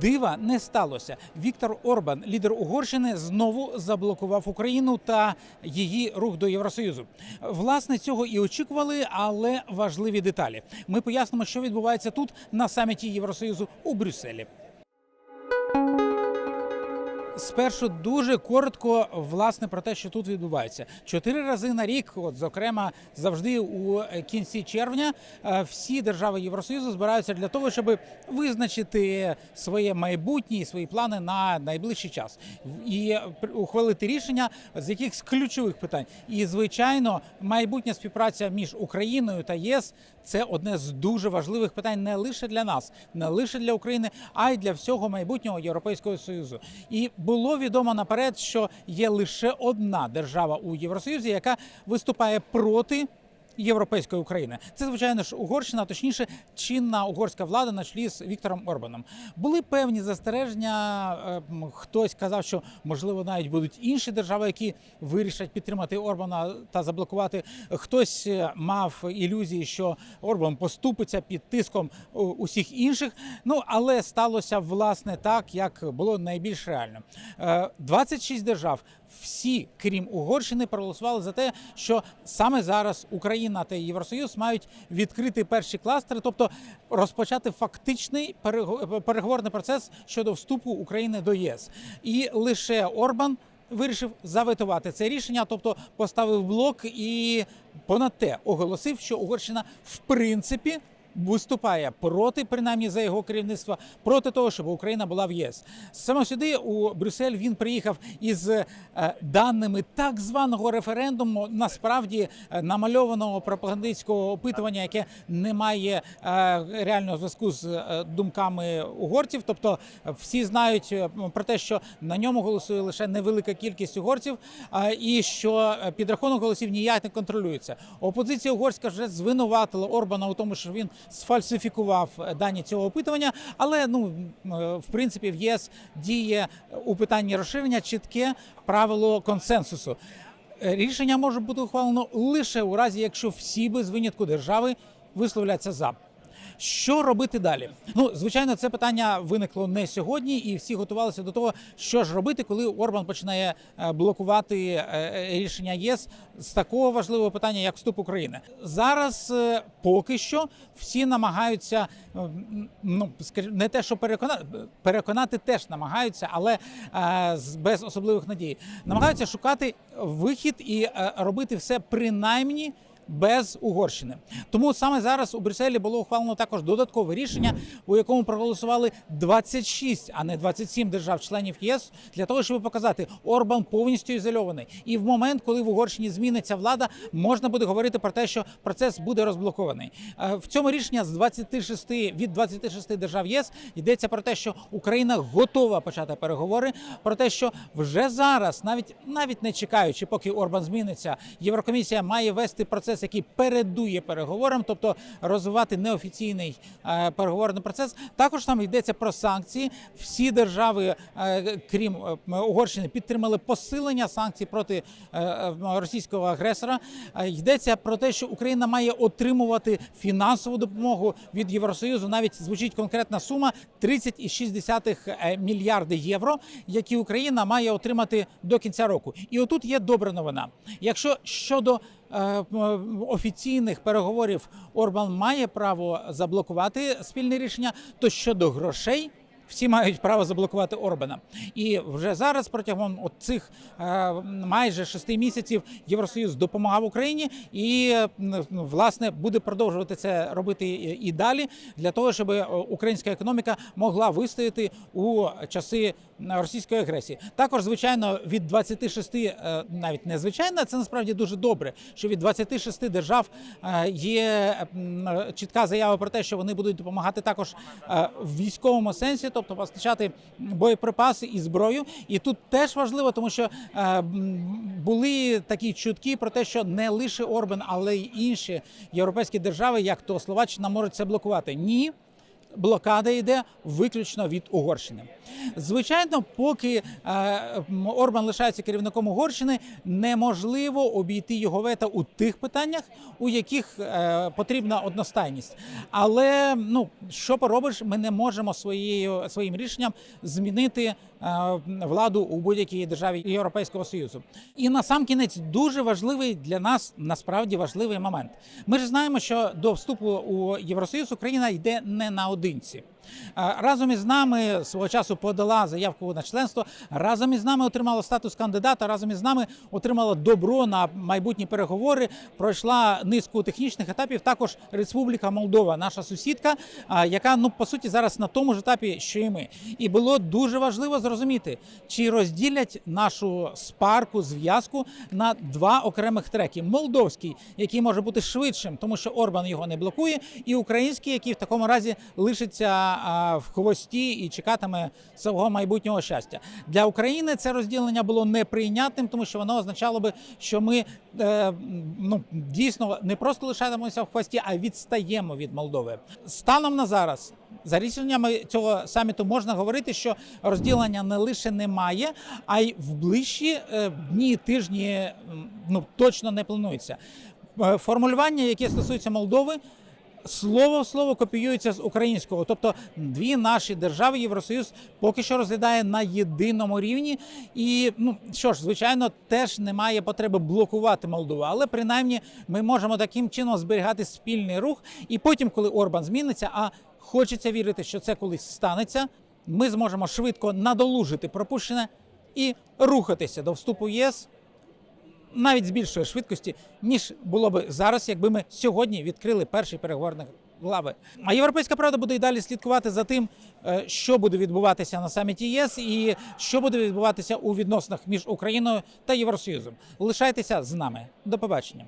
Дива не сталося. Віктор Орбан, лідер Угорщини, знову заблокував Україну та її рух до Євросоюзу. Власне, цього і очікували, але важливі деталі. Ми пояснимо, що відбувається тут на саміті Євросоюзу у Брюсселі. Спершу дуже коротко, власне, про те, що тут відбувається. Чотири рази на рік, от зокрема, завжди у кінці червня, е, всі держави Євросоюзу збираються для того, щоб визначити своє майбутнє і свої плани на найближчий час і при- ухвалити рішення з якихось ключових питань. І звичайно, майбутня співпраця між Україною та ЄС це одне з дуже важливих питань не лише для нас, не лише для України, а й для всього майбутнього Європейського союзу. І було відомо наперед, що є лише одна держава у Євросоюзі, яка виступає проти. Європейської України це звичайно ж Угорщина, точніше, чинна угорська влада на чолі з Віктором Орбаном. Були певні застереження. е, Хтось казав, що можливо навіть будуть інші держави, які вирішать підтримати Орбана та заблокувати. Хтось е, мав ілюзії, що Орбан поступиться під тиском усіх інших. Ну але сталося власне так, як було найбільш реально. Е, 26 держав. Всі, крім Угорщини, проголосували за те, що саме зараз Україна та Євросоюз мають відкрити перші кластери, тобто розпочати фактичний перего- переговорний процес щодо вступу України до ЄС. І лише Орбан вирішив заветувати це рішення, тобто поставив блок і понад те оголосив, що Угорщина в принципі. Виступає проти, принаймні за його керівництва, проти того, щоб Україна була в ЄС. Саме сюди у Брюссель він приїхав із е, даними так званого референдуму, насправді е, намальованого пропагандистського опитування, яке не має е, реального зв'язку з думками угорців. Тобто всі знають про те, що на ньому голосує лише невелика кількість угорців, і що підрахунок голосів ніяк не контролюється. Опозиція угорська вже звинуватила Орбана у тому, що він сфальсифікував е, дані цього опитування. Але ну е, в принципі в ЄС діє у питанні розширення чітке правило консенсусу. Е, Рішення може бути ухвалено лише у разі, якщо всі без винятку держави висловляться за. Що робити далі? Ну, звичайно, це питання виникло не сьогодні, і всі готувалися до того, що ж робити, коли Орбан починає е, блокувати е, е, рішення єС з такого важливого питання, як вступ України. Зараз поки що всі намагаються ну скажімо, не те, що переконати, переконати теж намагаються, але без особливих надій. Намагаються шукати вихід і робити все принаймні без Угорщини. Тому саме зараз у Брюсселі було ухвалено також додаткове рішення, у якому проголосували 26, а не 27 держав-членів ЄС, для того, щоб показати, Орбан повністю ізольований. І в момент, коли в Угорщині зміниться влада, можна буде говорити про те, що процес буде розблокований. Е, В цьому рішення з 26 від 26 держав ЄС йдеться про те, що Україна готова почати переговори, про те, що вже зараз, навіть навіть не чекаючи, поки Орбан зміниться, Єврокомісія має вести процес, який передує переговорам, тобто розвивати неофіційний е, переговорний процес. Також там йдеться про санкції. Всі держави, е, крім е, Угорщини, підтримали посилення санкцій проти російського агресора. Йдеться про те, що Україна має отримувати фінансову допомогу від Євросоюзу. Навіть звучить конкретна сума 30,6 е, мільярди євро, які Україна має отримати до кінця року. І отут є добра новина. Якщо щодо офіційних переговорів Орбан має право заблокувати спільне рішення, то щодо грошей. Всі мають право заблокувати Орбана, і вже зараз протягом от цих е, майже шести місяців Євросоюз допомагав Україні, і е, власне буде продовжувати це робити і далі для того, щоб е, українська економіка могла вистояти у часи російської агресії. Також, звичайно, від 26, е, навіть не звичайно, це насправді дуже добре, що від 26 держав е, є чітка заява про те, що вони будуть допомагати також е, в військовому сенсі, тобто постачати боєприпаси і зброю. І тут теж важливо, тому що е, були такі чутки про те, що не лише Орбан, але й інші європейські держави, як то Словаччина, можуть це блокувати. Ні. Блокада йде виключно від Угорщини. Звичайно, поки е, Орбан лишається керівником Угорщини, неможливо обійти його вето у тих питаннях, у яких е, потрібна одностайність. Але ну що поробиш, ми не можемо своєю своїм рішенням змінити е, владу у будь-якій державі Європейського союзу. І на сам кінець дуже важливий для нас насправді важливий момент. Ми ж знаємо, що до вступу у Євросоюз Україна йде не наодинці. Е, Разом із нами свого часу подала заявку на членство. Разом із нами отримала статус кандидата. Разом із нами отримала добро на майбутні переговори. Пройшла низку технічних етапів. Також Республіка Молдова, наша сусідка, яка ну по суті зараз на тому ж етапі, що і ми. І було дуже важливо зрозуміти, чи розділять нашу спарку, зв'язку на два окремих треки: молдовський, який може бути швидшим, тому що Орбан його не блокує, і український, який в такому разі лишиться в хвості і чекатиме свого майбутнього щастя. Для України це розділення було неприйнятним, тому що воно означало би, що ми е, ну дійсно не просто лишаємося в хвості, а відстаємо від Молдови. Станом на зараз. За рішеннями цього саміту можна говорити, що розділення не лише немає, а й в ближчі е, дні, тижні ну точно не планується. Е, Формулювання, яке стосується Молдови, слово в слово копіюється з українського. Тобто дві наші держави Євросоюз поки що розглядає на єдиному рівні. І ну що ж, звичайно, теж немає потреби блокувати Молдову, але принаймні ми можемо таким чином зберігати спільний рух. І потім, коли Орбан зміниться, а хочеться вірити, що це колись станеться. Ми зможемо швидко надолужити пропущене і рухатися до вступу в ЄС навіть з більшої швидкості, ніж було би зараз, якби ми сьогодні відкрили перші переговорні глави. А європейська правда буде і далі слідкувати за тим, е, що буде відбуватися на саміті ЄС і що буде відбуватися у відносинах між Україною та Євросоюзом. Лишайтеся з нами. До побачення.